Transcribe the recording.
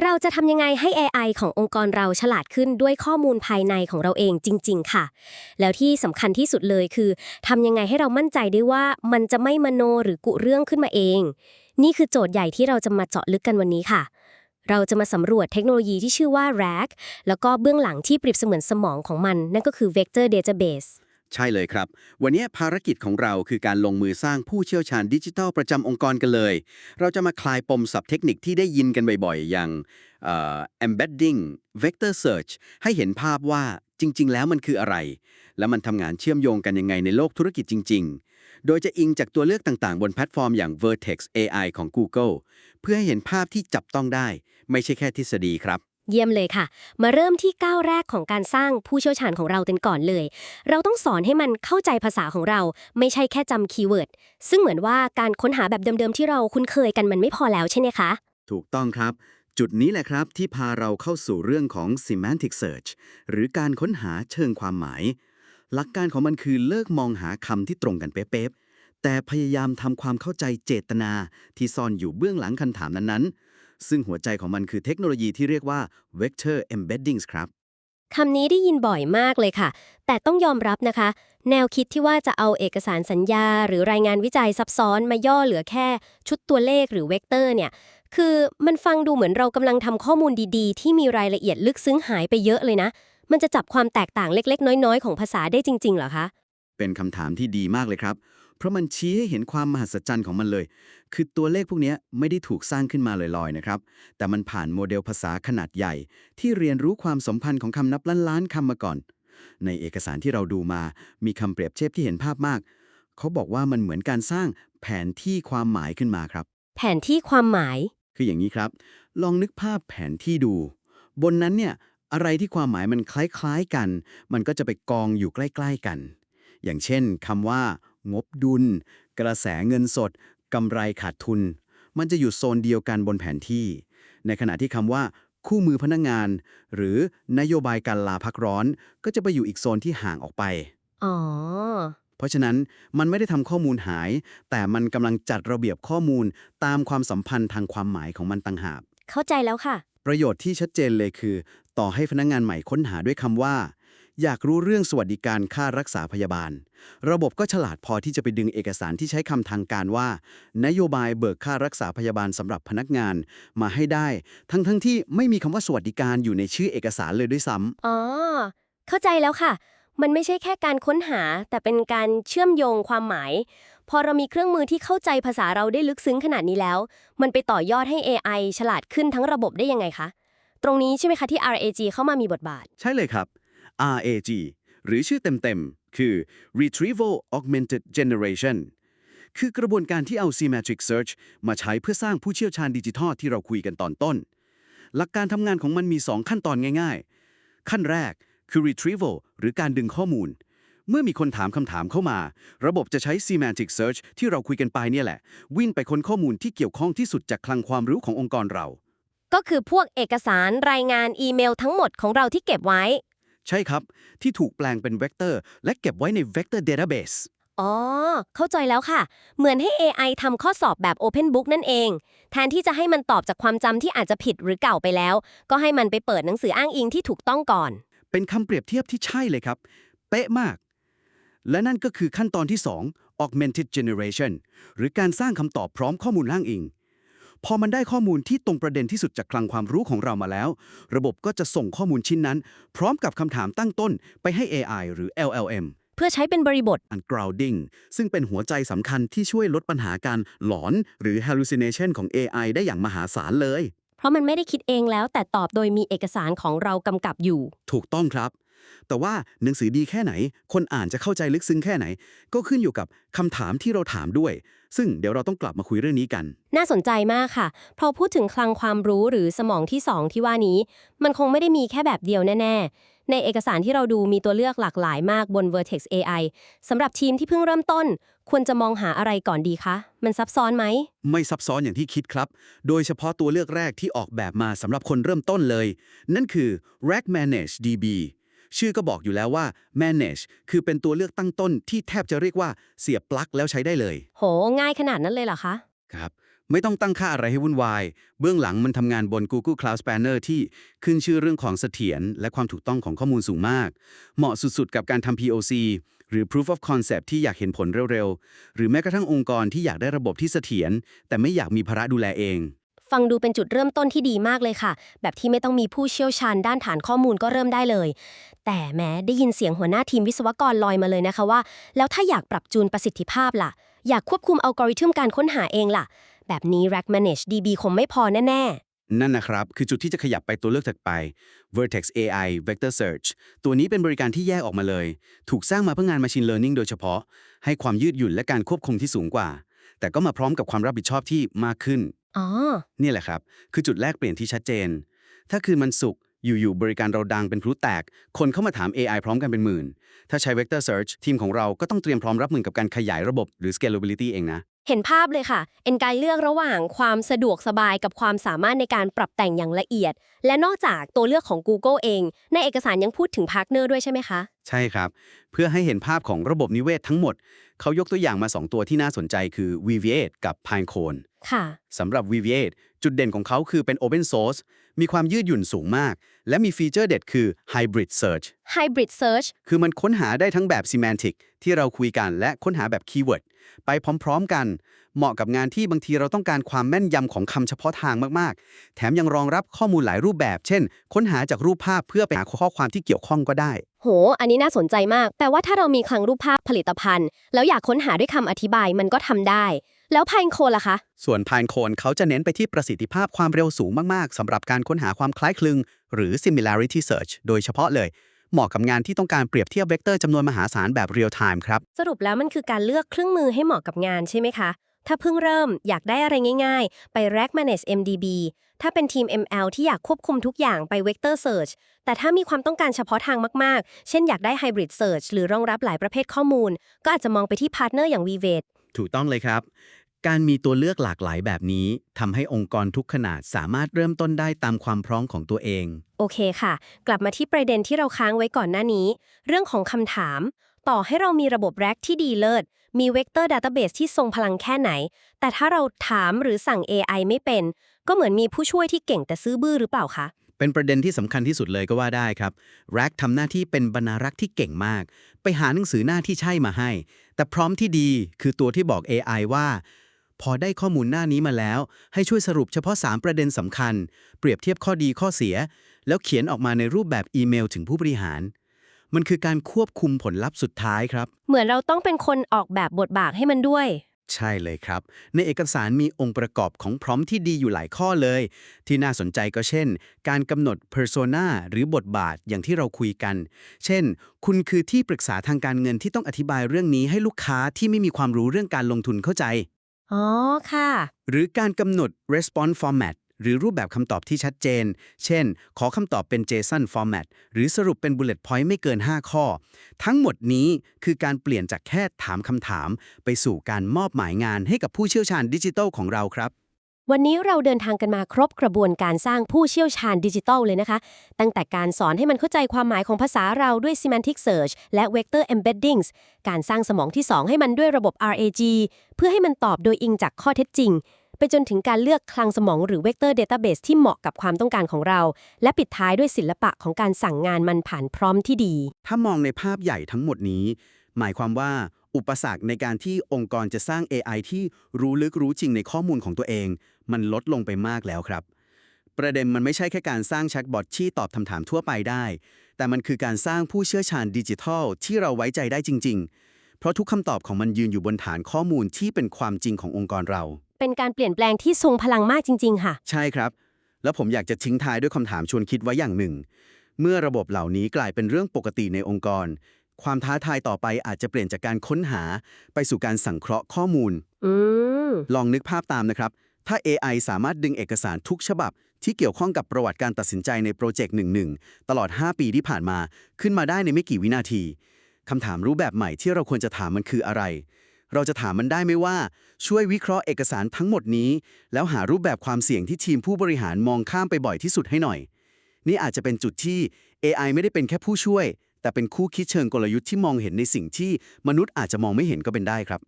เราจะทำยังไงให้ AI ขององค์กรเราฉลาดขึ้นด้วยข้อมูลภายในของเราเองจริง ๆ ค่ะ แล้วที่สำคัญที่สุดเลยคือทำยังไงให้เรามั่นใจได้ว่ามันจะไม่มโนหรือกุเรื่องขึ้นมาเอง นี่คือโจทย์ใหญ่ที่เราจะมาเจาะลึกกันวันนี้ค่ะ เราจะมาสำรวจเทคโนโลยีที่ชื่อว่า RAG แล้วก็เบื้องหลังที่เปรียบเสมือนสมองของมัน นั่นก็คือ Vector Database ใช่เลยครับ วันนี้ภารกิจของเราคือการลงมือสร้างผู้เชี่ยวชาญดิจิทัลประจำองค์กรกันเลย เราจะมาคลายปมศัพท์เทคนิคที่ได้ยินกันบ่อยๆ อย่าง embedding vector search ให้เห็นภาพว่าจริง ๆ แล้วมันคืออะไร และมันทำงานเชื่อมโยงกันยังไงในโลกธุรกิจจริง ๆ โดยจะอิงจากตัวเลือกต่างๆ บนแพลตฟอร์มอย่าง Vertex AI ของ Google เพื่อให้เห็นภาพที่จับต้องได้ ไม่ใช่แค่ทฤษฎีครับ เยี่ยมเลยค่ะ มาเริ่มที่ก้าวแรกของการสร้างผู้เชี่ยวชาญของเรากันก่อนเลย เราต้องสอนให้มันเข้าใจภาษาของเรา ไม่ใช่แค่จำคีย์เวิร์ด ซึ่งเหมือนว่าการค้นหาแบบเดิมๆที่เราคุ้นเคยกันมันไม่พอแล้วใช่ไหมคะ ถูกต้องครับ จุดนี้แหละครับที่พาเราเข้าสู่เรื่องของ semantic search หรือการค้นหาเชิงความหมาย หลักการของมันคือเลิกมองหาคำที่ตรงกันเป๊ะๆแต่พยายามทำความเข้าใจเจตนาที่ซ่อนอยู่เบื้องหลังคำถามนั้นๆ ซึ่งหัวใจของมันคือเทคโนโลยีที่เรียกว่า vector embeddings ครับ คำนี้ได้ยินบ่อยมากเลยค่ะ แต่ต้องยอมรับนะคะ แนวคิดที่ว่าจะเอาเอกสารสัญญา หรือรายงานวิจัยซับซ้อนมาย่อเหลือแค่ ชุดตัวเลขหรือเวกเตอร์เนี่ย คือมันฟังดูเหมือนเรากำลังทำข้อมูลดีๆ ที่มีรายละเอียดลึกซึ้งหายไปเยอะเลยนะ มันจะจับความแตกต่างเล็กๆ น้อยๆ ของภาษาได้จริงๆเหรอคะ เป็นคำถามที่ดีมากเลยครับ เพราะมันชี้ให้เห็นความมหัศจรรย์ของมันเลย คือตัวเลขพวกเนี้ยไม่ได้ถูกสร้างขึ้นมาลอยๆนะครับ แต่มันผ่านโมเดลภาษาขนาดใหญ่ ที่เรียนรู้ความสัมพันธ์ของคำนับล้านๆคำมาก่อน ในเอกสารที่เราดูมา มีคำเปรียบเทียบที่เห็นภาพมาก เขาบอกว่ามันเหมือนการสร้างแผนที่ความหมายขึ้นมาครับ แผนที่ความหมาย คืออย่างนี้ครับ ลองนึกภาพแผนที่ดู บนนั้นเนี่ยอะไรที่ความหมายมันคล้ายๆกัน มันก็จะไปกองอยู่ใกล้ ๆกัน อย่างเช่นคำว่า งบดุล กระแสเงินสด กำไรขาดทุน มันจะอยู่โซนเดียวกันบนแผนที่ ในขณะที่คำว่า คู่มือพนักงาน หรือนโยบายการลาพักร้อน ก็จะไปอยู่อีกโซนที่ห่างออกไป อ๋อ เพราะฉะนั้นมันไม่ได้ทำข้อมูลหาย แต่มันกำลังจัดระเบียบข้อมูลตามความสัมพันธ์ทางความหมายของมันต่างหาก เข้าใจแล้วค่ะ ประโยชน์ที่ชัดเจนเลยคือ ต่อให้พนักงานใหม่ค้นหาด้วยคำว่า อยากรู้เรื่องสวัสดิการค่ารักษาพยาบาล ระบบก็ฉลาดพอที่จะไปดึงเอกสารที่ใช้คำทางการว่า นโยบายเบิกค่ารักษาพยาบาลสำหรับพนักงานมาให้ได้ ทั้งๆทที่ไม่มีคำว่าสวัสดิการอยู่ในชื่อเอกสารเลยด้วยซ้ำอ๋อ เข้าใจแล้วค่ะ มันไม่ใช่แค่การค้นหา แต่เป็นการเชื่อมโยงความหมาย พอเรามีเครื่องมือที่เข้าใจภาษาเราได้ลึกซึ้งขนาดนี้แล้ว มันไปต่อยอดให้ AI ฉลาดขึ้นทั้งระบบได้ยังไงคะตรงนี้ใช่ไหมคะที่ RAG เข้ามามีบทบาท ใช่เลยครับ RAG หรือชื่อเต็มๆ คือ Retrieval Augmented Generation คือกระบวนการที่เอา Semantic Search มาใช้เพื่อสร้างผู้เชี่ยวชาญดิจิทัลที่เราคุยกันตอนต้น หลักการทำงานของมันมี 2 ขั้นตอนง่ายๆ ขั้นแรกคือ Retrieval หรือการดึงข้อมูล เมื่อมีคนถามคำถามเข้ามา ระบบจะใช้ Semantic Search ที่เราคุยกันไปเนี่ยแหละ วิ่งไปค้นข้อมูลที่เกี่ยวข้องที่สุดจากคลังความรู้ขององค์กรเรา ก็คือพวกเอกสารรายงานอีเมลทั้งหมดของเราที่เก็บไว้ ใช่ครับ ที่ถูกแปลงเป็นเวกเตอร์ และเก็บไว้ใน Vector Database อ๋อ เข้าใจแล้วค่ะ เหมือนให้ AI ทำข้อสอบแบบ Open Book นั่นเอง แทนที่จะให้มันตอบจากความจำที่อาจจะผิดหรือเก่าไปแล้ว ก็ให้มันไปเปิดหนังสืออ้างอิงที่ถูกต้องก่อน เป็นคำเปรียบเทียบที่ใช่เลยครับ เป๊ะมาก และนั่นก็คือขั้นตอนที่ 2 augmented generation หรือการสร้างคำตอบพร้อมข้อมูลอ้างอิง พอมันได้ข้อมูลที่ตรงประเด็นที่สุดจากคลังความรู้ของเรามาแล้ว ระบบก็จะส่งข้อมูลชิ้นนั้น พร้อมกับคำถามตั้งต้นไปให้ AI หรือ LLM เพื่อใช้เป็นบริบท อัน grounding ซึ่งเป็นหัวใจสำคัญที่ช่วยลดปัญหาการหลอนหรือ hallucination ของ AI ได้อย่างมหาศาลเลย เพราะมันไม่ได้คิดเองแล้วแต่ตอบโดยมีเอกสารของเรากำกับอยู่ ถูกต้องครับ แต่ว่าหนังสือดีแค่ไหน คนอ่านจะเข้าใจลึกซึ้งแค่ไหน ก็ขึ้นอยู่กับคำถามที่เราถามด้วย ซึ่งเดี๋ยวเราต้องกลับมาคุยเรื่องนี้กัน น่าสนใจมากค่ะ พอพูดถึงคลังความรู้หรือสมองที่ 2 ที่ว่านี้ มันคงไม่ได้มีแค่แบบเดียวแน่ ๆ ในเอกสารที่เราดูมีตัวเลือกหลากหลายมากบน Vertex AI สำหรับทีมที่เพิ่งเริ่มต้น ควรจะมองหาอะไรก่อนดีคะ มันซับซ้อนไหม ไม่ซับซ้อนอย่างที่คิดครับ โดยเฉพาะตัวเลือกแรกที่ออกแบบมาสำหรับคนเริ่มต้นเลย นั่นคือ Rack Manage DB ชื่อก็บอกอยู่แล้วว่า Manage คือเป็นตัวเลือกตั้งต้นที่แทบจะเรียกว่าเสียบปลั๊กแล้วใช้ได้เลย โห ง่ายขนาดนั้นเลยเหรอคะ ครับ ไม่ต้องตั้งค่าอะไรให้วุ่นวาย เบื้องหลังมันทำงานบน Google Cloud Spanner ที่ขึ้นชื่อเรื่องของเสถียรและความถูกต้องของข้อมูลสูงมาก เหมาะสุดๆ กับการทำ POC หรือ Proof of Concept ที่อยากเห็นผลเร็วๆ หรือแม้กระทั่งองค์กรที่อยากได้ระบบที่เสถียรแต่ไม่อยากมีภาระดูแลเอง ฟังดูเป็นจุดเริ่มต้นที่ดีมากเลยค่ะ แบบที่ไม่ต้องมีผู้เชี่ยวชาญด้านฐานข้อมูลก็เริ่มได้เลย แต่แม้ได้ยินเสียงหัวหน้าทีมวิศวกรลอยมาเลยนะคะว่า แล้วถ้าอยากปรับจูนประสิทธิภาพล่ะ อยากควบคุมอัลกอริทึมการค้นหาเองล่ะ แบบนี้ Rack Manage DB คงไม่พอแน่นั่นนะครับ คือจุดที่จะขยับไปตัวเลือกถัดไป Vertex AI Vector Search ตัวนี้เป็นบริการที่แยกออกมาเลย ถูกสร้างมาเพื่องาน Machine Learning โดยเฉพาะ ให้ความยืดหยุ่นและการควบคุมที่สูงกว่า แต่ก็มาพร้อมกับความรับผิดชอบที่มากขึ้น อ๋อ นี่แหละครับ คือจุดแรกเปลี่ยนที่ชัดเจน ถ้าคืนมันสุกร์อยู่ๆบริการเราดังเป็นพลุแตก คนเข้ามาถาม AI พร้อมกันเป็นหมื่น ถ้าใช้ Vector Search ทีมของเราก็ต้องเตรียมพร้อมรับมือกับการขยายระบบหรือ scalability เองนะ เห็นภาพเลยค่ะ เอ็นการเลือกระหว่างความสะดวกสบายกับความสามารถในการปรับแต่งอย่างละเอียด และนอกจากตัวเลือกของ Google เอง ในเอกสารยังพูดถึงพาร์ทเนอร์ด้วยใช่ไหมคะ ใช่ครับ เพื่อให้เห็นภาพของระบบนิเวศทั้งหมด เขายกตัวอย่างมา 2 ตัวที่น่าสนใจคือ VV8 กับ Pinecone ค่ะสำหรับ VV8 จุดเด่นของเขาคือเป็น Open Source มีความยืดหยุ่นสูงมาก และมีฟีเจอร์เด็ดคือ Hybrid Search Hybrid Search คือมันค้นหาได้ทั้งแบบ Semantic ที่เราคุยกันและค้นหาแบบ Keyword ไปพร้อมๆกัน เหมาะกับงานที่บางทีเราต้องการความแม่นยำของคำเฉพาะทางมากๆ แถมยังรองรับข้อมูลหลายรูปแบบ เช่น ค้นหาจากรูปภาพเพื่อไปหาข้อความที่เกี่ยวข้องก็ได้ โห อันนี้น่าสนใจมาก แปลว่าถ้าเรามีคลังรูปภาพผลิตภัณฑ์ แล้วอยากค้นหาด้วยคำอธิบายมันก็ทำได้ แล้วพายโคล่ะคะ ส่วน Pinecone เขาจะเน้นไปที่ประสิทธิภาพความเร็วสูงมาก ๆสำหรับการค้นหาความคล้ายคลึง หรือ similarity search โดยเฉพาะเลย เหมาะกับงานที่ต้องการเปรียบเทียบเวกเตอร์จำนวนมหาศาลแบบ real time ครับ สรุปแล้วมันคือการเลือกเครื่องมือให้เหมาะกับงานใช่ไหมคะ ถ้าเพิ่งเริ่มอยากได้อะไรง่าย ๆ ไป Rack Manage MDB ถ้าเป็นทีม ML ที่อยากควบคุมทุกอย่างไป Vector Search แต่ถ้ามีความต้องการเฉพาะทางมากๆ เช่นอยากได้ Hybrid Search หรือรองรับหลายประเภทข้อมูล ก็อาจจะมองไปที่พาร์ทเนอร์อย่าง Vivet ถูกต้องเลยครับ การมีตัวเลือกหลากหลายแบบนี้ทำให้องค์กรทุกขนาดสามารถเริ่มต้นได้ตามความพร้อมของตัวเอง โอเคค่ะ กลับมาที่ประเด็นที่เราค้างไว้ก่อนหน้านี้ เรื่องของคำถาม ต่อให้เรามีระบบแร็กที่ดีเลิศ มีเวกเตอร์ดัตเตอร์เบสที่ทรงพลังแค่ไหน แต่ถ้าเราถามหรือสั่ง AI ไม่เป็น ก็เหมือนมีผู้ช่วยที่เก่งแต่ซื่อบื้อหรือเปล่าคะเป็นประเด็นที่สำคัญที่สุดเลยก็ว่าได้ครับ Rack ทำหน้าที่เป็นบรรณารักษ์ที่เก่งมาก ไปหาหนังสือหน้าที่ใช่มาให้ แต่พร้อมที่ดีคือตัวที่บอก AI ว่า พอได้ข้อมูลหน้านี้มาแล้ว ให้ช่วยสรุปเฉพาะ 3 ประเด็นสำคัญ เปรียบเทียบข้อดีข้อเสีย แล้วเขียนออกมาในรูปแบบอีเมลถึงผู้บริหาร มันคือการควบคุมผลลัพธ์สุดท้ายครับ เหมือนเราต้องเป็นคนออกแบบบทบาทให้มันด้วย ใช่เลยครับ ในเอกสารมีองค์ประกอบของพร้อมที่ดีอยู่หลายข้อเลย ที่น่าสนใจก็เช่น การกำหนด persona หรือบทบาทอย่างที่เราคุยกัน เช่น คุณคือที่ปรึกษาทางการเงินที่ต้องอธิบายเรื่องนี้ให้ลูกค้าที่ไม่มีความรู้เรื่องการลงทุนเข้าใจ อ๋อค่ะ หรือการกำหนด response format หรือรูปแบบคำตอบที่ชัดเจน เช่น ขอคำตอบเป็น JSON format หรือสรุปเป็น bullet point ไม่เกิน 5 ข้อ ทั้งหมดนี้คือการเปลี่ยนจากแค่ถามคำถาม ไปสู่การมอบหมายงานให้กับผู้เชี่ยวชาญดิจิทัลของเราครับ วันนี้เราเดินทางกันมาครบกระบวนการสร้างผู้เชี่ยวชาญดิจิทัลเลยนะคะ ตั้งแต่การสอนให้มันเข้าใจความหมายของภาษาเราด้วย semantic search และ vector embeddings การสร้างสมองที่ 2 ให้มันด้วยระบบ RAG เพื่อให้มันตอบโดยอิงจากข้อเท็จจริง ไปจนถึงการเลือกคลังสมองหรือ vector database ที่เหมาะกับความต้องการของเรา และปิดท้ายด้วยศิลปะของการสั่งงานมันผ่านพร้อมที่ดี ถ้ามองในภาพใหญ่ทั้งหมดนี้ หมายความว่าอุปสรรคในการที่องค์กรจะสร้าง AI ที่รู้ลึกรู้จริงในข้อมูลของตัวเอง มันลดลงไปมากแล้วครับ ประเด็นมันไม่ใช่แค่การสร้างแชทบอทที่ตอบคำถามทั่วไปได้ แต่มันคือการสร้างผู้เชี่ยวชาญดิจิทัล ที่เราไว้ใจได้จริง ๆ เพราะทุกคำตอบของมันยืนอยู่บนฐานข้อมูลที่เป็นความจริงขององค์กรเรา เป็นการเปลี่ยนแปลงที่ทรงพลังมากจริง ๆ ค่ะ ใช่ครับ แล้วผมอยากจะทิ้งท้ายด้วยคำถามชวนคิดไว้อย่างหนึ่ง เมื่อระบบเหล่านี้กลายเป็นเรื่องปกติในองค์กร ความท้าทายต่อไปอาจจะเปลี่ยนจากการค้นหา ไปสู่การสังเคราะห์ข้อมูล อืม ลองนึกภาพตามนะครับ ถ้า AI สามารถดึงเอกสารทุกฉบับ ที่เกี่ยวข้องกับประวัติการตัดสินใจในโปรเจกต์หนึ่งๆตลอด 5 ปีที่ผ่านมาขึ้นมาได้ในไม่กี่วินาทีคำถามรูปแบบใหม่ที่เราควรจะถามมันคืออะไร เราจะถามมันได้ไหมว่า ช่วยวิเคราะห์เอกสารทั้งหมดนี้ แล้วหารูปแบบความเสี่ยงที่ทีมผู้บริหารมองข้ามไปบ่อยที่สุดให้หน่อย นี่อาจจะเป็นจุดที่ AI ไม่ได้เป็นแค่ผู้ช่วย แต่เป็นคู่คิดเชิงกลยุทธ์ที่มองเห็นในสิ่งที่มนุษย์อาจจะมองไม่เห็นก็เป็นได้ครับ